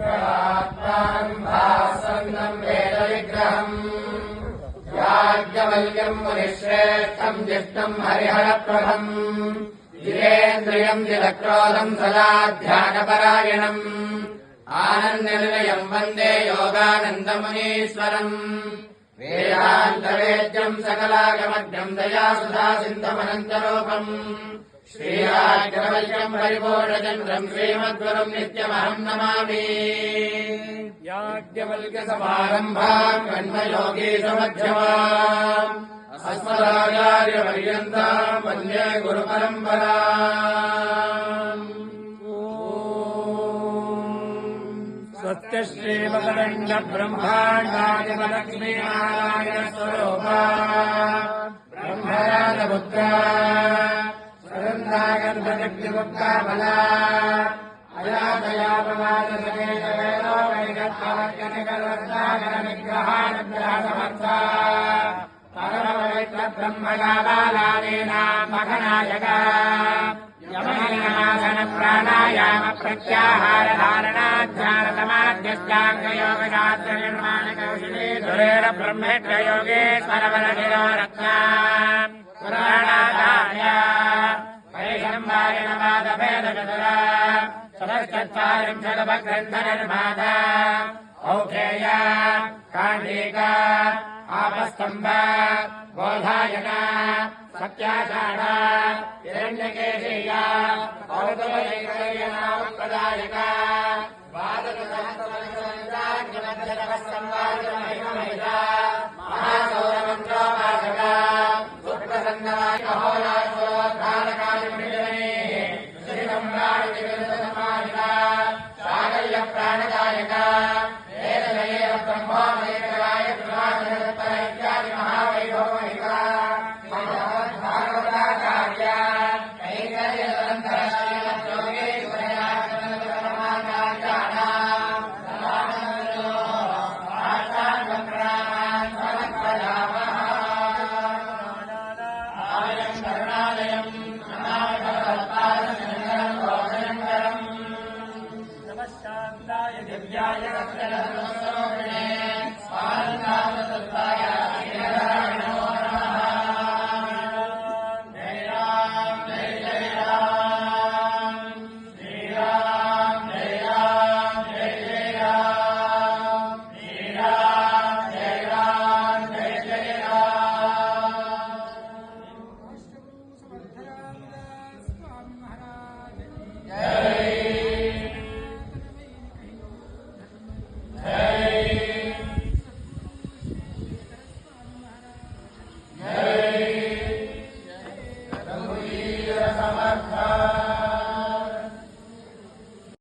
मङ्गलात्मारम्भासन्नम् वेदविग्रहम्। याज्ञवल्क्यम् मुनिश्रेष्ठम् जिष्णम् हरिहरप्रभम्। जिरेन्द्रियम् जिलक्रोधम् सदा ध्यानपरायणम्। आनन्दनिलयम् वन्दे योगानन्दमुनीश्वरम्। वेदान्तवेद्यम् सकलागमग्नम् दया सुधा सिन्धमनन्तरूपम् श्रीराजवल्यम् परिपूर्णचन्द्रम् श्रीमद्गुरुम् नित्यमहम् नमामि। याज्ञवल्क्यसमारम्भाम् कण्वयोगीशमध्यमाम् अस्मदाचार्यपर्यन्ताम् वन्दे गुरुपरम्परा सत्य श्रीमकरण्ड वैगत्पवर्गनिकर्वत्तागरनिग्रहानुग्रहसमर्था परमपवित्रब्रह्मगाबालादीनाम् मखनायका यमनियमासन प्राणायाम प्रत्याहार धारणाध्यानसमाध्यस्याङ्गयोगशास्त्र निर्माण कौशले सुरेण ब्रह्मेत्र योगेश्वरवर शिरोरत्ना पुराणाचार्य वैशम्बाय नवादभेद चतुरा सदश्चत्वारिंशदपग्रन्थ निर्माता औषेय काण्डीका आपस्तम्भ बोधायना सत्याषाढा हिरण्यकेशीया औदवैकयनामप्रदायका वादकसहस्रवर्षसंसाज्ञमध्यतमः संवादमहिमहिता ध्याय